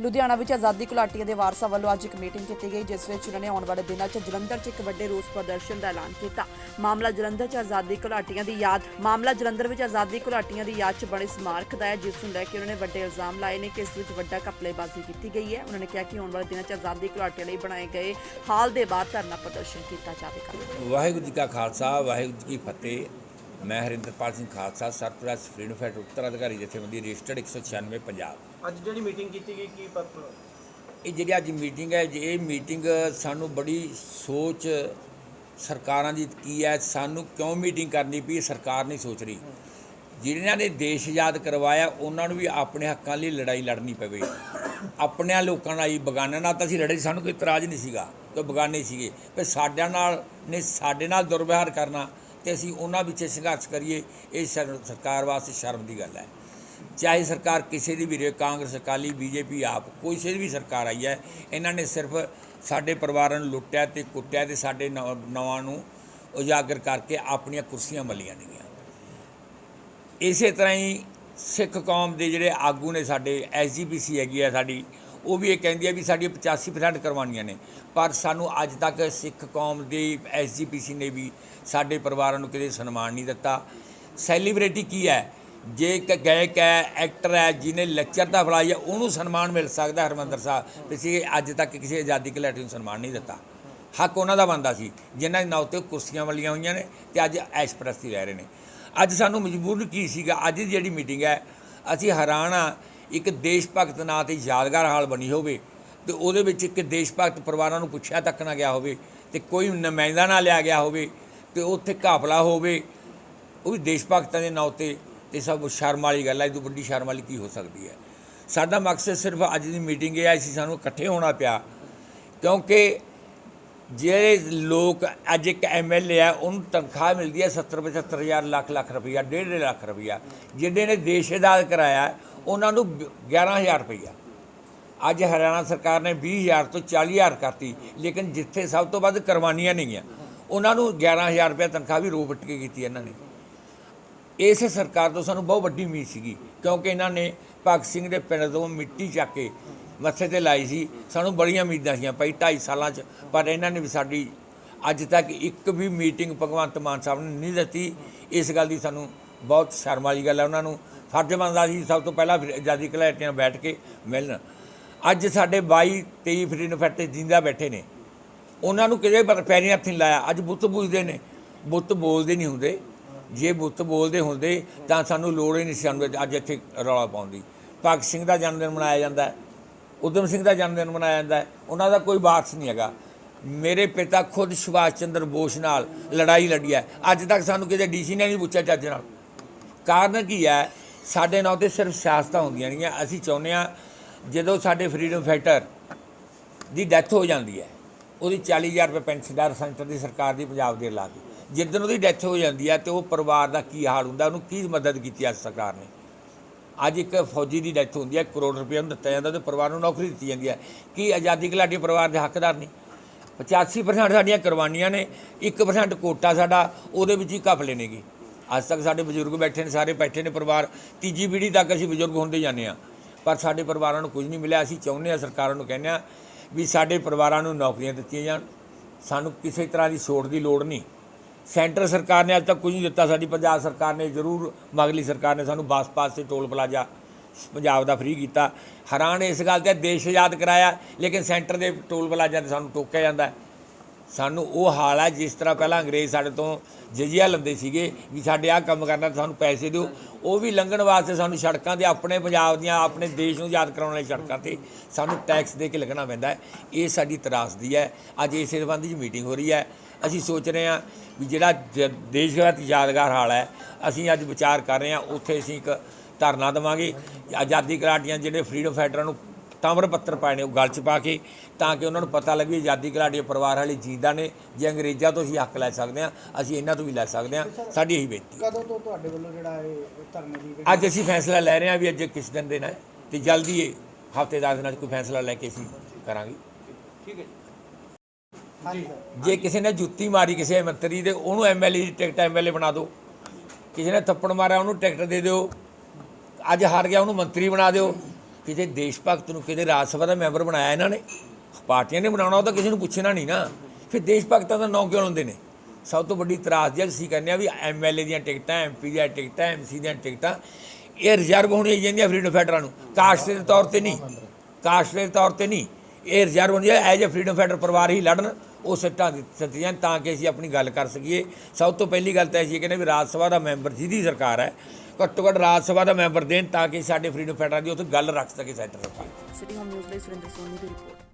ਲੁਧਿਆਣਾ ਵਿੱਚ ਆਜ਼ਾਦੀ ਘੁਲਾਟੀਆਂ ਦੇ ਵਾਰਸਾਂ ਵੱਲੋਂ ਅੱਜ ਇੱਕ ਮੀਟਿੰਗ ਕੀਤੀ ਗਈ, ਜਿਸ ਵਿੱਚ ਉਹਨਾਂ ਨੇ ਆਉਣ ਵਾਲੇ ਦਿਨਾਂ 'ਚ ਜਲੰਧਰ 'ਚ ਇੱਕ ਵੱਡੇ ਰੋਸ ਪ੍ਰਦਰਸ਼ਨ ਦਾ ਐਲਾਨ ਕੀਤਾ। ਮਾਮਲਾ ਜਲੰਧਰ 'ਚ ਆਜ਼ਾਦੀ ਘੁਲਾਟੀਆਂ ਦੀ ਯਾਦ, ਮਾਮਲਾ ਜਲੰਧਰ ਵਿੱਚ ਆਜ਼ਾਦੀ ਘੁਲਾਟੀਆਂ ਦੀ ਯਾਦ 'ਚ ਬਣੇ ਸਮਾਰਕ ਦਾ ਹੈ, ਜਿਸ ਨੂੰ ਲੈ ਕੇ ਉਹਨਾਂ ਨੇ ਵੱਡੇ ਇਲਜ਼ਾਮ ਲਾਏ ਨੇ ਕਿ ਇਸ ਵਿੱਚ ਵੱਡਾ ਘਪਲੇਬਾਜ਼ੀ ਕੀਤੀ ਗਈ ਹੈ। ਉਹਨਾਂ ਨੇ ਕਿਹਾ ਕਿ ਆਉਣ ਵਾਲੇ ਦਿਨਾਂ 'ਚ ਆਜ਼ਾਦੀ ਘੁਲਾਟੀਆਂ ਲਈ ਬਣਾਏ ਗਏ ਹਾਲ ਦੇ ਬਾਅਦ ਧਰਨਾ ਪ੍ਰਦਰਸ਼ਨ ਕੀਤਾ ਜਾਵੇਗਾ। ਵਾਹਿਗੁਰੂ ਜੀ ਕਾ ਖਾਲਸਾ, ਵਾਹਿਗੁਰੂ ਜੀ ਕੀ ਫਤਿਹ। ਮੈਂ ਹਰਿੰਦਰਪਾਲ ਸਿੰਘ ਖਾਲਸਾ, ਸਰਪ੍ਰਸਤ ਫਰੀडम ਫਾਈਟਰ ਉੱਤਰਾਧਿਕਾਰੀ, ਜਥੇਬੰਦੀ ਰਜਿਸਟਰਡ 196 ਪੰਜਾਬ। ਅੱਜ ਜਿਹੜੀ ਮੀਟਿੰਗ ਕੀਤੀ ਗਈ, ਕੀ ਪਰਪਸ ਇਹ ਜਿਹੜੀ ਅੱਜ ਮੀਟਿੰਗ ਹੈ, ਜੇ ਇਹ ਮੀਟਿੰਗ ਸਾਨੂੰ ਬੜੀ ਸੋਚ ਸਰਕਾਰਾਂ ਦੀ ਕੀ ਹੈ, ਸਾਨੂੰ ਕਿਉਂ ਮੀਟਿੰਗ ਕਰਨੀ ਪਈ ਸਰਕਾਰ ਨਹੀਂ ਸੋਚ ਰਹੀ। ਜਿਨ੍ਹਾਂ ਨੇ ਦੇਸ਼ ਆਜ਼ਾਦ ਕਰਵਾਇਆ, ਉਹਨਾਂ ਨੂੰ ਵੀ ਆਪਣੇ ਹੱਕਾਂ ਲਈ ਲੜਾਈ ਲੜਨੀ ਪਵੇ। ਆਪਣਿਆਂ ਲੋਕਾਂ ਨਾਲ ਹੀ ਬਗਾਨਿਆਂ ਨਾਲ ਤਾਂ ਅਸੀਂ ਲੜੇ ਸਾਨੂੰ ਕੋਈ ਇਤਰਾਜ਼ ਨਹੀਂ ਸੀਗਾ ਕਿ ਬਗਾਨੇ ਸੀਗੇ। ਪਰ ਸਾਡਿਆਂ ਨਾਲ ਨੇ ਸਾਡੇ ਨਾਲ ਦੁਰਵਿਵਹਾਰ ਕਰਨਾ ਤੇ ਅਸੀਂ ਉਹਨਾਂ ਵਿੱਚ ਸੰਘਰਸ਼ ਕਰੀਏ, ਇਹ ਸਰਕਾਰ ਵਾਸਤੇ ਸ਼ਰਮ ਦੀ ਗੱਲ ਹੈ। ਚਾਹੇ ਸਰਕਾਰ ਕਿਸੇ ਦੀ ਵੀ ਰਹੇ, ਕਾਂਗਰਸ, ਅਕਾਲੀ, ਬੀਜੇਪੀ, ਆਪ, ਕੋਈ ਸੇ ਵੀ ਸਰਕਾਰ ਆਈ ਹੈ, ਇਹਨਾਂ ਨੇ ਸਿਰਫ ਸਾਡੇ ਪਰਿਵਾਰਾਂ ਨੂੰ ਲੁੱਟਿਆ ਤੇ ਕੁੱਟਿਆ ਤੇ ਸਾਡੇ ਨੌ- ਨੌਆਂ ਨੂੰ ਉਜਾਗਰ ਕਰਕੇ ਆਪਣੀਆਂ ਕੁਰਸੀਆਂ ਮੱਲੀਆਂ ਨੇਗੀਆਂ ਇਸੇ ਤਰ੍ਹਾਂ ਹੀ ਸਿੱਖ ਕੌਮ ਦੇ ਜਿਹੜੇ ਆਗੂ ਨੇ ਸਾਡੇ ਐਸਜੀਪੀਸੀ ਹੈਗੀ ਹੈ ਸਾਡੀ, ਉਹ ਵੀ ਇਹ ਕਹਿੰਦੀ ਹੈ ਵੀ ਸਾਡੀਆਂ 85% ਕਰਵਾਉਣੀਆਂ ਨੇ। ਪਰ ਸਾਨੂੰ ਅੱਜ ਤੱਕ ਸਿੱਖ ਕੌਮ ਦੀ ਐਸਜੀਪੀਸੀ ਨੇ ਵੀ ਸਾਡੇ ਪਰਿਵਾਰਾਂ ਨੂੰ ਕਿਤੇ ਸਨਮਾਨ ਨਹੀਂ ਦਿੱਤਾ। ਸੈਲੀਬ੍ਰਿਟੀ ਕੀ ਹੈ? ਜੇ ਇੱਕ ਗਾਇਕ ਹੈ ਐਕਟਰ ਹੈ, ਜਿਹਨੇ ਲੈਕਚਰਤਾ ਫਲਾਈ ਹੈ, ਉਹਨੂੰ ਸਨਮਾਨ ਮਿਲ ਸਕਦਾ ਹਰਮੰਦਰ ਸਾਹਿਬ। ਤੁਸੀਂ ਅੱਜ ਤੱਕ ਕਿਸੇ ਆਜ਼ਾਦੀ ਘੁਲਾਟੀ ਨੂੰ ਸਨਮਾਨ ਨਹੀਂ ਦਿੱਤਾ। ਹੱਕ ਉਹਨਾਂ ਦਾ ਬਣਦਾ ਸੀ, ਜਿਨ੍ਹਾਂ ਦੇ ਨਾਂ ਉੱਤੇ ਕੁਰਸੀਆਂ ਵਾਲੀਆਂ ਹੋਈਆਂ ਨੇ ਤੇ ਅੱਜ ਐਸ਼ਪ੍ਰਸਤੀ ਰਹਿ ਰਹੇ ਨੇ। ਅੱਜ ਸਾਨੂੰ ਮਜਬੂਰ ਕੀ ਸੀਗਾ, ਅੱਜ ਦੀ ਜਿਹੜੀ ਮੀਟਿੰਗ ਹੈ, ਅਸੀਂ ਹੈਰਾਨ ਇੱਕ ਦੇਸ਼ ਭਗਤ ਨਾਂ ਤੇ ਯਾਦਗਾਰ ਹਾਲ ਬਣੀ ਹੋਵੇ ਤੇ ਉਹਦੇ ਵਿੱਚ ਇੱਕ ਦੇਸ਼ ਭਗਤ ਪਰਿਵਾਰਾਂ ਨੂੰ ਪੁੱਛਿਆ ਤੱਕ ਨਾ ਗਿਆ ਹੋਵੇ ਤੇ ਕੋਈ ਨੁਮਾਇੰਦਾ ਨਾ ਲਿਆ ਗਿਆ ਹੋਵੇ ਤੇ ਉੱਥੇ ਘਾਪਲਾ ਹੋਵੇ, ਉਹ ਵੀ ਦੇਸ਼ ਭਗਤਾਂ ਦੇ ਨਾਂ ਉੱਤੇ ਇਹ ਸਭ ਸ਼ਰਮ ਵਾਲੀ ਗੱਲ ਹੈ ਇਹ ਤੋਂ ਵੱਡੀ ਸ਼ਰਮ ਵਾਲੀ ਕੀ ਹੋ ਸਕਦੀ ਹੈ? ਸਾਡਾ ਮਕਸਦ ਸਿਰਫ ਅੱਜ ਦੀ ਮੀਟਿੰਗ ਇਹ ਹੈ ਸੀ ਸਾਨੂੰ ਇਕੱਠੇ ਹੋਣਾ ਪਿਆ। ਕਿਉਂਕਿ ਜਿਹੜੇ ਲੋਕ, ਅੱਜ ਇੱਕ ਐਮਐਲਏ ਆ ਉਹਨੂੰ ਤਨਖਾਹ ਮਿਲਦੀ ਹੈ 70 75 ਹਜ਼ਾਰ, ਲੱਖ ਲੱਖ ਰੁਪਈਆ, ਡੇਢ ਡੇਢ ਲੱਖ ਰੁਪਈਆ। ਜਿਹੜੇ ਨੇ ਦੇਸ਼ ਆਜ਼ਾਦ ਕਰਾਇਆ, ਉਹਨਾਂ ਨੂੰ 11000 ਰੁਪਈਆ। ਅੱਜ ਹਰਿਆਣਾ ਸਰਕਾਰ ਨੇ 20000 ਤੋਂ 40000 ਕਰਤੀ, ਲੇਕਿਨ ਜਿੱਥੇ ਸਭ ਤੋਂ ਵੱਧ ਕੁਰਬਾਨੀਆਂ ਨੇਗੀਆਂ, ਉਹਨਾਂ ਨੂੰ 11000 ਰੁਪਏ ਤਨਖਾਹ ਵੀ ਰੋ ਵੱਟ ਕੇ ਕੀਤੀ ਇਹਨਾਂ ਨੇ। ਇਸ ਸਰਕਾਰ ਤੋਂ ਸਾਨੂੰ ਬਹੁਤ ਵੱਡੀ ਉਮੀਦ ਸੀਗੀ, ਕਿਉਂਕਿ ਇਹਨਾਂ ਨੇ ਭਗਤ ਸਿੰਘ ਦੇ ਪਿੰਡ ਤੋਂ ਮਿੱਟੀ ਚੱਕ ਕੇ ਮੱਥੇ ਤੇ ਲਾਈ ਸੀ। ਸਾਨੂੰ ਬੜੀਆਂ ਉਮੀਦਾਂ ਸੀਆਂ ਭਾਈ 2.5 ਸਾਲਾਂ 'ਚ, ਪਰ ਇਹਨਾਂ ਨੇ ਵੀ ਸਾਡੀ ਅੱਜ ਤੱਕ ਇੱਕ ਵੀ ਮੀਟਿੰਗ ਭਗਵੰਤ ਮਾਨ ਸਾਹਿਬ ਨੇ ਨਹੀਂ ਦਿੱਤੀ। ਇਸ ਗੱਲ ਦੀ ਸਾਨੂੰ ਬਹੁਤ ਸ਼ਰਮ ਵਾਲੀ ਗੱਲ ਹੈ ਉਹਨਾਂ ਨੂੰ। ਫਰਜ਼ ਬਣਦਾ ਸੀ ਸਭ ਤੋਂ ਪਹਿਲਾਂ ਫਿਰ ਆਜ਼ਾਦੀ ਘੁਲਾਟੀਆਂ ਬੈਠ ਕੇ ਮਿਲਣ। ਅੱਜ ਸਾਡੇ 22 23 ਫਰੀਡਮ ਫਾਈਟਰ ਜਿੰਦਾ ਬੈਠੇ ਨੇ। ਉਹਨਾਂ ਨੂੰ ਕਿਤੇ ਪਰ ਹੱਥ ਨਹੀਂ ਲਾਇਆ। ਅੱਜ ਬੁੱਤ ਪੁੱਜਦੇ ਨੇ। ਬੁੱਤ ਬੋਲਦੇ ਨਹੀਂ ਹੁੰਦੇ। ਜੇ ਬੁੱਤ ਬੋਲਦੇ ਹੁੰਦੇ, ਤਾਂ ਸਾਨੂੰ ਲੋੜ ਹੀ ਨਹੀਂ ਸੀ ਸਾਨੂੰ ਅੱਜ ਇੱਥੇ ਰੌਲਾ ਪਾਉਣ ਦੀ। ਭਗਤ ਸਿੰਘ ਦਾ ਜਨਮ ਦਿਨ ਮਨਾਇਆ ਜਾਂਦਾ ਹੈ ਉਦਮ ਸਿੰਘ ਦਾ ਜਨਮ ਦਿਨ ਮਨਾਇਆ ਜਾਂਦਾ ਹੈ, ਉਹਨਾਂ ਦਾ ਕੋਈ ਵਾਰਸ ਨਹੀਂ ਹੈਗਾ। ਮੇਰੇ ਪਿਤਾ ਖੁਦ ਸੁਭਾਸ਼ ਚੰਦਰ ਬੋਸ ਨਾਲ ਲੜਾਈ ਲੜੀ ਹੈ। ਅੱਜ ਤੱਕ ਸਾਨੂੰ ਕਿਤੇ ਡੀਸੀ ਨੇ ਨਹੀਂ ਪੁੱਛਿਆ ਚੱਜ ਨਾਲ। ਕਾਰਨ ਕੀ ਹੈ, ਸਾਡੇ ਨਾਲ ਤੇ ਸਿਰਫ ਸਿਆਸਤਾਂ ਹੁੰਦੀਆਂ ਨਹੀਂ ਅਸੀਂ ਚਾਹੁੰਦੇ ਹਾਂ, ਜਦੋਂ ਸਾਡੇ ਫਰੀडम ਫਾਈਟਰ ਦੀ ਡੈਥ ਹੋ ਜਾਂਦੀ ਹੈ, ਉਹਦੀ 40000 ਰੁਪਏ ਪੈਨਸ਼ਨ ਪੈਨਸ਼ਨਦਾਰ ਸੈਂਟਰ ਦੀ ਸਰਕਾਰ ਦੀ ਪੰਜਾਬ ਦੇ ਲਾ ਦੀ ਜਿੱਦਣ ਉਹਦੀ ਡੈਥ ਹੋ ਜਾਂਦੀ ਹੈ ਤੇ ਉਹ ਪਰਿਵਾਰ ਦਾ ਕੀ ਹਾਲ ਹੁੰਦਾ, ਉਹਨੂੰ ਕੀ ਮਦਦ ਕੀਤੀ ਅੱਜ ਸਰਕਾਰ ਨੇ? ਅੱਜ ਇੱਕ ਫੌਜੀ ਦੀ ਡੈਥ ਹੁੰਦੀ ਹੈ ਕਰੋੜ ਰੁਪਏ ਉਹਨੂੰ ਦਿੱਤਾ ਜਾਂਦਾ ਤੇ ਪਰਿਵਾਰ ਨੂੰ ਨੌਕਰੀ ਦਿੱਤੀ ਜਾਂਦੀ ਹੈ ਕੀ ਆਜ਼ਾਦੀ ਘੁਲਾਟੀ ਪਰਿਵਾਰ ਦੇ ਹੱਕਦਾਰ ਨਹੀਂ 85% ਸਾਡੀਆਂ ਕੁਰਬਾਨੀਆਂ ਨੇ 1% ਕੋਟਾ ਸਾਡਾ, ਉਹਦੇ ਵਿੱਚ ਹੀ ਘਪ ਲੈਣੇਗੀ। ਅੱਜ ਤੱਕ ਸਾਡੇ ਬਜ਼ੁਰਗ ਬੈਠੇ ਨੇ, ਸਾਰੇ ਬੈਠੇ ਨੇ ਪਰਿਵਾਰ, ਤੀਜੀ ਪੀੜ੍ਹੀ ਤੱਕ ਅਸੀਂ ਬਜ਼ੁਰਗ ਹੁੰਦੇ ਜਾਂਦੇ ਆ ਪਰ ਸਾਡੇ ਪਰਿਵਾਰਾਂ ਨੂੰ ਕੁਝ ਨਹੀਂ ਮਿਲਿਆ, ਅਸੀਂ ਚਾਹੁੰਦੇ ਆ ਸਰਕਾਰਾਂ ਨੂੰ ਕਹਿੰਦੇ ਆ ਵੀ ਸਾਡੇ ਪਰਿਵਾਰਾਂ ਨੂੰ ਨੌਕਰੀਆਂ ਦਿੱਤੀਆਂ ਜਾਣ। ਸਾਨੂੰ ਕਿਸੇ ਤਰ੍ਹਾਂ ਦੀ ਛੋਟ ਦੀ ਲੋੜ ਨਹੀਂ। ਸੈਂਟਰ ਸਰਕਾਰ ਨੇ ਅੱਜ ਤੱਕ ਕੁਝ ਨਹੀਂ ਦਿੱਤਾ। ਸਾਡੀ ਪੰਜਾਬ ਸਰਕਾਰ ਨੇ ਜ਼ਰੂਰ, ਮਗਲੀ ਸਰਕਾਰ ਨੇ ਸਾਨੂੰ ਬੱਸ ਪਾਸ ਤੇ ਟੋਲ ਪਲਾਜ਼ਾ ਪੰਜਾਬ ਦਾ ਫ੍ਰੀ ਕੀਤਾ। ਹੈਰਾਨ ਇਸ ਗੱਲ ਤੇ ਦੇਸ਼ ਆਜ਼ਾਦ ਕਰਾਇਆ, ਲੇਕਿਨ ਸੈਂਟਰ ਦੇ ਟੋਲ ਪਲਾਜ਼ਾ ਤੇ ਸਾਨੂੰ ਟੋਕਿਆ ਜਾਂਦਾ ਹੈ। ਸਾਨੂੰ ਉਹ ਹਾਲ ਹੈ ਜਿਸ ਤਰ੍ਹਾਂ ਪਹਿਲਾਂ ਅੰਗਰੇਜ਼ ਸਾਡੇ ਤੋਂ ਜਜ਼ੀਆ ਲੈਂਦੇ ਸੀਗੇ ਵੀ ਸਾਡੇ ਆਹ ਕੰਮ ਕਰਨਾ ਤਾਂ ਸਾਨੂੰ ਪੈਸੇ ਦਿਓ। ਉਹ ਵੀ ਲੰਘਣ ਵਾਸਤੇ ਸਾਨੂੰ ਸੜਕਾਂ ਤੇ ਆਪਣੇ ਪੰਜਾਬ ਦੀਆਂ, ਆਪਣੇ ਦੇਸ਼ ਨੂੰ ਯਾਦ ਕਰਾਉਣ ਵਾਲੀ ਸੜਕਾਂ ਤੇ ਸਾਨੂੰ ਟੈਕਸ ਦੇ ਕੇ ਲੱਗਣਾ ਪੈਂਦਾ ਹੈ। ਇਹ ਸਾਡੀ ਤਰਾਸਦੀ ਹੈ। ਅੱਜ ਇਸੇ ਸੰਬੰਧੀ 'ਚ ਮੀਟਿੰਗ ਹੋ ਰਹੀ ਹੈ। ਅਸੀਂ ਸੋਚ ਰਹੇ ਹਾਂ ਵੀ ਜਿਹੜਾ ਜ- ਦੇਸ਼ ਦਾ ਯਾਦਗਾਰ ਹਾਲ ਹੈ, ਅਸੀਂ ਅੱਜ ਵਿਚਾਰ ਕਰ ਰਹੇ ਹਾਂ। ਉੱਥੇ ਅਸੀਂ ਇੱਕ ਧਰਨਾ ਦੇਵਾਂਗੇ। ਆਜ਼ਾਦੀ ਘੁਲਾਟੀਆਂ ਜਿਹੜੇ ਫਰੀडम ਫਾਈਟਰਾਂ ਨੂੰ ਤਾਮਰ ਪੱਤਰ ਪਾਏ ਨੇ ਉਹ ਗਲ 'ਚ ਪਾ ਕੇ ਤਾਂ ਕਿ ਉਹਨਾਂ ਨੂੰ ਪਤਾ ਲੱਗੇ ਆਜ਼ਾਦੀ ਘੁਲਾਟੀ ਪਰਿਵਾਰ ਵਾਲੇ ਜੀਂਦਾ ਨੇ ਜੇ ਅੰਗਰੇਜ਼ਾਂ ਤੋਂ ਅਸੀਂ ਹੱਕ ਲੈ ਸਕਦੇ ਹਾਂ ਅਸੀਂ ਇਹਨਾਂ ਤੋਂ ਵੀ ਲੈ ਸਕਦੇ ਹਾਂ ਸਾਡੀ ਇਹੀ ਬੇਨਤੀ ਕਦੋਂ ਤੋਂ ਤੁਹਾਡੇ ਵੱਲੋਂ ਜਿਹੜਾ ਇਹ ਧਰਨੇ ਦੀ ਅੱਜ ਅਸੀਂ ਫੈਸਲਾ ਲੈ ਰਹੇ ਹਾਂ ਵੀ ਅੱਜ ਕਿਸ ਦਿਨ ਦੇਣਾ ਹੈ ਤੇ ਜਲਦੀ ਇਹ ਹਫ਼ਤੇ ਦਸ ਦਿਨਾਂ 'ਚ ਕੋਈ ਫੈਸਲਾ ਲੈ ਕੇ ਅਸੀਂ ਕਰਾਂਗੇ। ਠੀਕ ਹੈ ਜੇ। ਕਿਸੇ ਨੇ ਜੁੱਤੀ ਮਾਰੀ ਕਿਸੇ ਮੰਤਰੀ ਦੇ ਉਹਨੂੰ ਐਮਐਲਏ ਦੀ ਟਿਕਟ ਐਮਐਲਏ ਬਣਾ ਦਿਓ। ਕਿਸੇ ਨੇ ਥੱਪੜ ਮਾਰਿਆ ਉਹਨੂੰ ਟਿਕਟ ਦੇ ਦਿਓ। ਅੱਜ ਹਾਰ ਗਿਆ ਉਹਨੂੰ ਮੰਤਰੀ ਬਣਾ ਦਿਓ। ਕਿਤੇ ਦੇਸ਼ ਭਗਤ ਨੂੰ ਕਿਤੇ ਰਾਜ ਸਭਾ ਦਾ ਮੈਂਬਰ ਬਣਾਇਆ ਇਹਨਾਂ ਨੇ? ਪਾਰਟੀਆਂ ਨੇ ਬਣਾਉਣਾ, ਉਹ ਤਾਂ ਕਿਸੇ ਨੂੰ ਪੁੱਛਣਾ ਨਹੀਂ ਨਾ। ਫਿਰ ਦੇਸ਼ ਭਗਤਾਂ ਦਾ ਨਾਂ ਕਿਉਂ ਹੁੰਦੇ ਨੇ? ਸਭ ਤੋਂ ਵੱਡੀ ਤਰਾਸ ਜਿਹਾ ਅਸੀਂ ਕਹਿੰਦੇ ਆ ਵੀ ਐਮਐਲਏ ਦੀਆਂ ਟਿਕਟਾਂ ਐਮਪੀ ਦੀਆਂ ਟਿਕਟਾਂ ਐਮਸੀ ਦੀਆਂ ਟਿਕਟਾਂ, ਇਹ ਰਿਜ਼ਰਵ ਹੋਣੀ ਚਾਹੀਦੀਆਂ ਫਰੀडम ਫਾਈਟਰਾਂ ਨੂੰ। ਕਾਸਟ ਦੇ ਤੌਰ ਤੇ ਨਹੀਂ। ਕਾਸਟ ਦੇ ਤੌਰ ਤੇ ਨਹੀਂ। ਇਹ ਰਿਜ਼ਰਵ ਹੋਣੀ ਐਜ ਅ ਫਰੀਡਮ ਫਾਈਟਰ ਪਰਿਵਾਰ ਹੀ ਲੜਨ। ਉਹ ਸੱਟਾਂ ਦਿੱਤੀਆਂ ਤਾਂ ਕਿ ਅਸੀਂ ਆਪਣੀ ਗੱਲ ਕਰ ਸਕੀਏ। ਸਭ ਤੋਂ ਪਹਿਲੀ ਗੱਲ ਤਾਂ ਅਸੀਂ ਕਹਿੰਦੇ ਵੀ ਰਾਜ ਸਭਾ ਦਾ ਮੈਂਬਰ ਜਿਹਦੀ ਸਰਕਾਰ ਹੈ, ਘੱਟੋ ਘੱਟ ਰਾਜ ਸਭਾ ਦਾ ਮੈਂਬਰ ਦੇਣ ਤਾਂ ਕਿ ਸਾਡੇ ਫਰੀडम ਫਾਈਟਰਾਂ ਦੀ ਉੱਥੇ ਗੱਲ ਰੱਖ ਸਕੇ ਸੈਂਟਰ ਸਰਕਾਰ ਸਿਟੀ ਹੋਮ ਨਿਊਜ਼ ਲਈ ਸੁਰਿੰਦਰ ਸੋਨੀ ਦੀ ਰਿਪੋਰਟ।